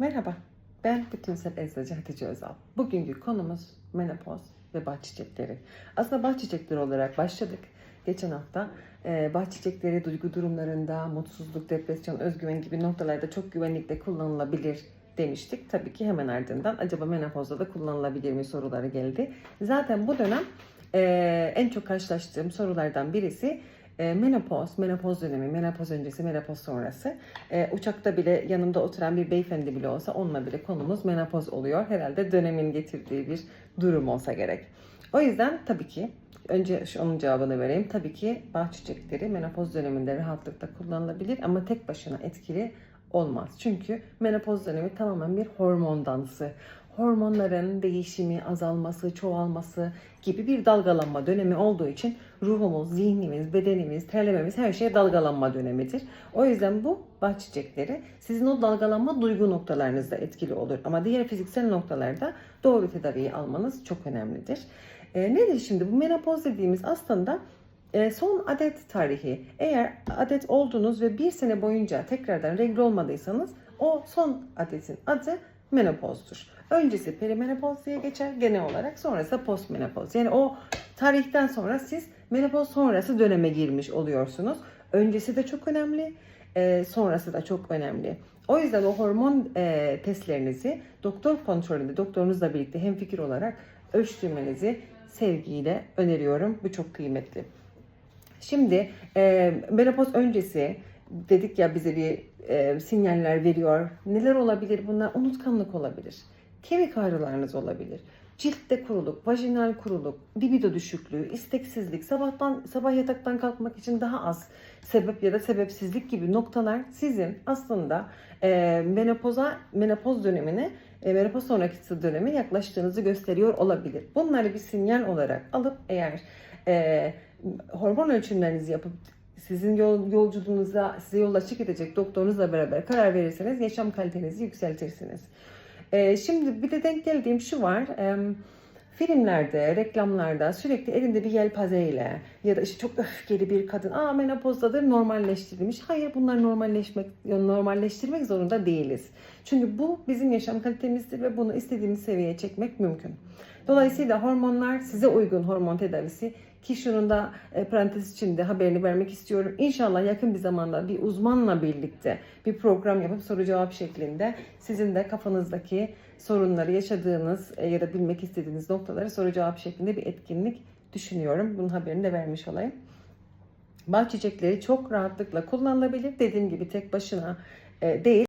Merhaba, ben bütünsel eczacı Hatice Özal. Bugünkü konumuz menopoz ve bahçe çiçekleri. Aslında bahçe çiçekleri olarak başladık. Geçen hafta e, bahçe çiçekleri duygu durumlarında, mutsuzluk, depresyon, özgüven gibi noktalarda çok güvenlikle kullanılabilir demiştik. Tabii ki hemen ardından acaba menopozda da kullanılabilir mi soruları geldi. Zaten bu dönem e, en çok karşılaştığım sorulardan birisi e, menopoz, menopoz dönemi, menopoz öncesi, menopoz sonrası. E, uçakta bile yanımda oturan bir beyefendi bile olsa onunla bile konumuz menopoz oluyor. Herhalde dönemin getirdiği bir durum olsa gerek. O yüzden tabii ki önce onun cevabını vereyim. Tabii ki bağ çiçekleri menopoz döneminde rahatlıkla kullanılabilir ama tek başına etkili olmaz. Çünkü menopoz dönemi tamamen bir hormon dansı. Hormonların değişimi, azalması, çoğalması gibi bir dalgalanma dönemi olduğu için ruhumuz, zihnimiz, bedenimiz, terlememiz her şeye dalgalanma dönemidir. O yüzden bu bağ çiçekleri sizin o dalgalanma duygu noktalarınızda etkili olur. Ama diğer fiziksel noktalarda doğru tedaviyi almanız çok önemlidir. E, nedir şimdi bu menopoz dediğimiz aslında e, son adet tarihi. Eğer adet oldunuz ve bir sene boyunca tekrardan regl olmadıysanız o son adetin adı menopozdur. Öncesi perimenopoz diye geçer genel olarak sonrası postmenopoz. Yani o tarihten sonra siz menopoz sonrası döneme girmiş oluyorsunuz. Öncesi de çok önemli, e, sonrası da çok önemli. O yüzden o hormon e, testlerinizi doktor kontrolünde doktorunuzla birlikte hemfikir olarak ölçtürmenizi sevgiyle öneriyorum. Bu çok kıymetli. Şimdi e, menopoz öncesi dedik ya bize bir e, sinyaller veriyor. Neler olabilir bunlar? Unutkanlık olabilir. Kemik ağrılarınız olabilir. Ciltte kuruluk, vajinal kuruluk, libido düşüklüğü, isteksizlik, sabahtan sabah yataktan kalkmak için daha az sebep ya da sebepsizlik gibi noktalar sizin aslında e, menopoza menopoz dönemine e, menopoz sonraki döneme yaklaştığınızı gösteriyor olabilir. Bunları bir sinyal olarak alıp eğer e, hormon ölçümlerinizi yapıp sizin yol, yolculuğunuza size yol açık edecek doktorunuzla beraber karar verirseniz yaşam kalitenizi yükseltirsiniz. Ee, şimdi bir de denk geldiğim şu var. Ee, filmlerde, reklamlarda sürekli elinde bir yelpazeyle ya da işte çok öfkeli bir kadın aa menopozdadır normalleştirilmiş. Hayır bunlar normalleşmek normalleştirmek zorunda değiliz. Çünkü bu bizim yaşam kalitemizdir ve bunu istediğimiz seviyeye çekmek mümkün. Dolayısıyla hormonlar size uygun hormon tedavisi ki şunun da e, parantez içinde haberini vermek istiyorum. İnşallah yakın bir zamanda bir uzmanla birlikte bir program yapıp soru cevap şeklinde sizin de kafanızdaki sorunları yaşadığınız e, ya da bilmek istediğiniz noktaları soru cevap şeklinde bir etkinlik düşünüyorum. Bunun haberini de vermiş olayım. Bağ çiçekleri çok rahatlıkla kullanılabilir. Dediğim gibi tek başına e, değil.